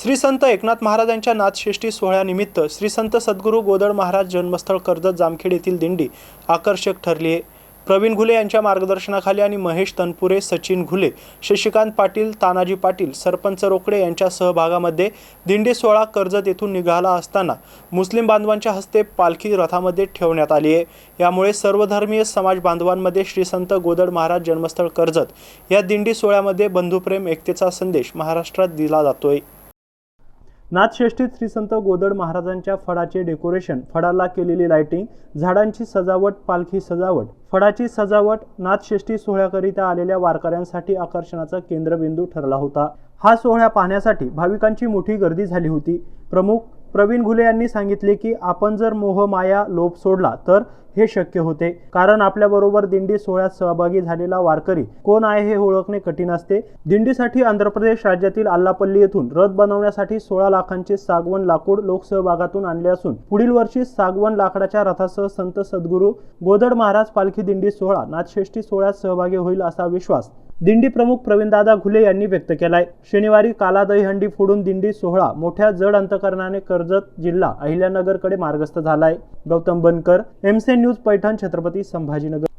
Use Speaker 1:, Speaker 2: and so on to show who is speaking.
Speaker 1: श्री संत एकनाथ महाराजांच्या नाथषष्ठी सोहळ्यानिमित्त श्री संत सद्गुरू गोदड महाराज जन्मस्थळ कर्जत जामखेड येथील दिंडी आकर्षक ठरली आहे. प्रवीण घुले यांच्या मार्गदर्शनाखाली आणि महेश तनपुरे सचिन घुले शशिकांत पाटील तानाजी पाटील सरपंच रोकडे यांच्या सहभागामध्ये दिंडी सोहळा कर्जत येथून निघाला असताना मुस्लिम बांधवांच्या हस्ते पालखी रथामध्ये ठेवण्यात आली आहे. यामुळे सर्वधर्मीय समाज बांधवांमध्ये श्री संत गोदड महाराज जन्मस्थळ कर्जत या दिंडी सोहळ्यामध्ये बंधुप्रेम एकतेचा संदेश महाराष्ट्रात दिला जातोय. नाथषष्ठीत श्री संत गोदड महाराजांच्या फडाचे डेकोरेशन फडाला केलेली लायटिंग झाडांची सजावट पालखी सजावट. फडाची सजावट नाथषष्ठी सोहळ्याकरिता आलेल्या वारकऱ्यांसाठी आकर्षणाचा केंद्रबिंदू ठरला होता. हा सोहळा पाहण्यासाठी भाविकांची मोठी गर्दी झाली होती. प्रमुख प्रवीण घुले यांनी सांगितले की आपण जर मोह माया लोभ सोडला तर हे शक्य होते. कारण आपल्याबरोबर दिंडी सोहळ्यात सहभागी झालेला वारकरी कोण आहे हे ओळखणे कठीण असते. दिंडीसाठी आंध्र प्रदेश राज्यातील आल्लापल्ली येथून रथ बनवण्यासाठी सोळा लाखांचे सागवण लाकूड लोकसहभागातून आणले असून पुढील वर्षी सागवण लाकडाच्या रथासह संत सद्गुरू गोदड महाराज पालखी दिंडी सोहळा नाथषष्ठी सोहळ्यात सहभागी होईल असा विश्वास दिंडी प्रमुख प्रवीणदादा घुले यांनी व्यक्त केलाय. शनिवारी काला दहीहंडी फोडून दिंडी सोहळा मोठ्या जड अंतकरणाने कर्जत जिल्हा अहिल्यानगरकडे मार्गस्थ झालाय. गौतम बनकर एमसेन न्यूज पैठण छत्रपती संभाजीनगर.